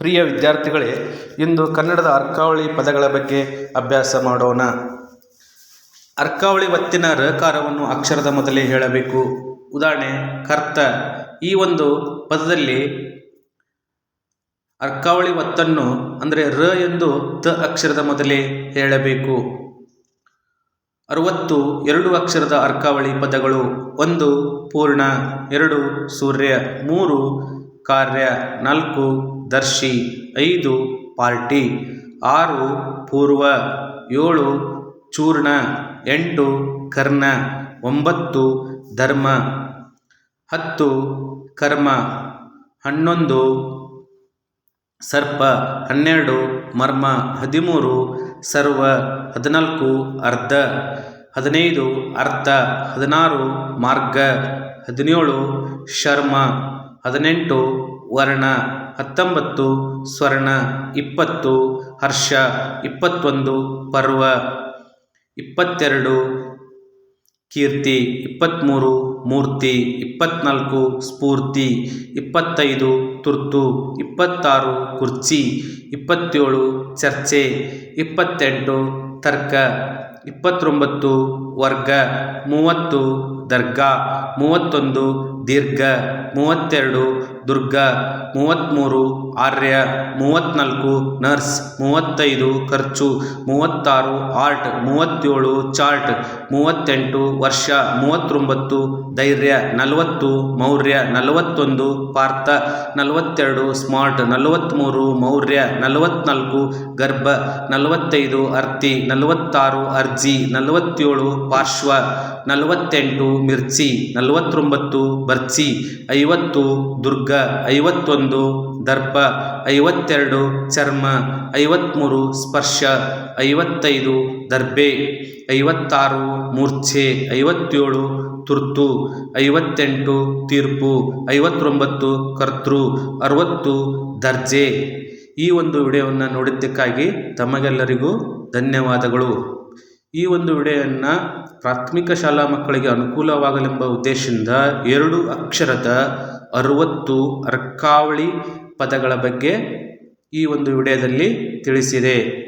ಪ್ರಿಯ ವಿದ್ಯಾರ್ಥಿಗಳೇ, ಇಂದು ಕನ್ನಡದ ಅರ್ಕಾವಳಿ ಪದಗಳ ಬಗ್ಗೆ ಅಭ್ಯಾಸ ಮಾಡೋಣ. ಅರ್ಕಾವಳಿ ಒತ್ತಿನ ರಕಾರವನ್ನು ಅಕ್ಷರದ ಮೊದಲೇ ಹೇಳಬೇಕು. ಉದಾಹರಣೆ, ಕರ್ತ. ಈ ಒಂದು ಪದದಲ್ಲಿ ಅರ್ಕಾವಳಿ ಒತ್ತನ್ನು, ಅಂದರೆ ರ ಎಂದು ತ ಅಕ್ಷರದ ಮೊದಲೇ ಹೇಳಬೇಕು. ಅರವತ್ತು, ಎರಡು ಅಕ್ಷರದ ಅರ್ಕಾವಳಿ ಪದಗಳು, ಒಂದು ಪೂರ್ಣ, ಎರಡು ಸೂರ್ಯ, ಮೂರು ಕಾರ್ಯ ನಾಲ್ಕು, ದರ್ಶಿ ಐದು, ಪಾರ್ಟಿ ಆರು, ಪೂರ್ವ ಏಳು, ಚೂರ್ಣ ಎಂಟು, ಕರ್ಣ ಒಂಬತ್ತು, ಧರ್ಮ ಹತ್ತು, ಕರ್ಮ ಹನ್ನೊಂದು, ಸರ್ಪ ಹನ್ನೆರಡು, ಮರ್ಮ ಹದಿಮೂರು, ಸರ್ವ ಹದಿನಾಲ್ಕು, ಅರ್ಧ ಹದಿನೈದು, ಅರ್ಥ ಹದಿನಾರು, ಮಾರ್ಗ ಹದಿನೇಳು, ಶರ್ಮ ಹದಿನೆಂಟು ವರ್ಣ ಹತ್ತೊಂಬತ್ತು, ಸ್ವರ್ಣ ಇಪ್ಪತ್ತು, ಹರ್ಷ ಇಪ್ಪತ್ತೊಂದು, ಪರ್ವ ಇಪ್ಪತ್ತೆರಡು, ಕೀರ್ತಿ ಇಪ್ಪತ್ತ್ಮೂರು ಮೂರ್ತಿ ಇಪ್ಪತ್ನಾಲ್ಕು, ಸ್ಫೂರ್ತಿ ಇಪ್ಪತ್ತೈದು, ತುರ್ತು ಇಪ್ಪತ್ತಾರು, ಕುರ್ಚಿ ಇಪ್ಪತ್ತೇಳು, ಚರ್ಚೆ ಇಪ್ಪತ್ತೆಂಟು, ತರ್ಕ ಇಪ್ಪತ್ತೊಂಬತ್ತು, ವರ್ಗ ಮೂವತ್ತು, ದರ್ಗಾ ಮೂವತ್ತೊಂದು, ದೀರ್ಘ ಮೂವತ್ತೆರಡು ದುರ್ಗ ಮೂವತ್ತ್ಮೂರು ಆರ್ಯ ಮೂವತ್ತ್ನಾಲ್ಕು ನರ್ಸ್, ಮೂವತ್ತೈದು, ಖರ್ಚು, ಮೂವತ್ತಾರು, ಆರ್ಟ್, ಮೂವತ್ತೇಳು, ಚಾರ್ಟ್, ಮೂವತ್ತೆಂಟು, ವರ್ಷ, ಮೂವತ್ತೊಂಬತ್ತು, ಧೈರ್ಯ, ನಲವತ್ತು, ಮೌರ್ಯ, ನಲವತ್ತೊಂದು, ಪಾರ್ಥ, ನಲವತ್ತೆರಡು, ಸ್ಮಾರ್ಟ್ ನಲವತ್ತ್ಮೂರು ಮೌರ್ಯ, ನಲವತ್ನಾಲ್ಕು, ಗರ್ಭ, ನಲವತ್ತೈದು, ಅರ್ತಿ, ನಲವತ್ತಾರು, ಅರ್ಜಿ, ನಲವತ್ತೇಳು, ಪಾರ್ಶ್ವ, ನಲವತ್ತೆಂಟು, ಮಿರ್ಚಿ, ನಲವತ್ತೊಂಬತ್ತು, ಬರ್ಚಿ, ಐವತ್ತು, ದುರ್ಗ ಐವತ್ತೊಂದು, ದರ್ಪ ಐವತ್ತೆರಡು, ಚರ್ಮ ಐವತ್ತ್ಮೂರು ಸ್ಪರ್ಶ ಐವತ್ತೈದು ದರ್ಬೆ ಐವತ್ತಾರು, ಮೂರ್ಛೆ ಐವತ್ತೇಳು, ತುರ್ತು ಐವತ್ತೆಂಟು, ತೀರ್ಪು ಐವತ್ತೊಂಬತ್ತು, ಕರ್ತೃ ಅರವತ್ತು, ದರ್ಜೆ. ಈ ಒಂದು ವಿಡಿಯೋವನ್ನು ನೋಡಿದ್ದಕ್ಕಾಗಿ ತಮಗೆಲ್ಲರಿಗೂ ಧನ್ಯವಾದಗಳು. ಈ ಒಂದು ವಿಡಿಯೋವನ್ನು ಪ್ರಾಥಮಿಕ ಶಾಲಾ ಮಕ್ಕಳಿಗೆ ಅನುಕೂಲವಾಗಲೆಂಬ ಉದ್ದೇಶದಿಂದ ಎರಡು ಅಕ್ಷರದ ಅರುವತ್ತು ಅರ್ಕಾವಳಿ ಪದಗಳ ಬಗ್ಗೆ ಈ ಒಂದು ವಿಡಿಯೋದಲ್ಲಿ ತಿಳಿಸಿದೆ.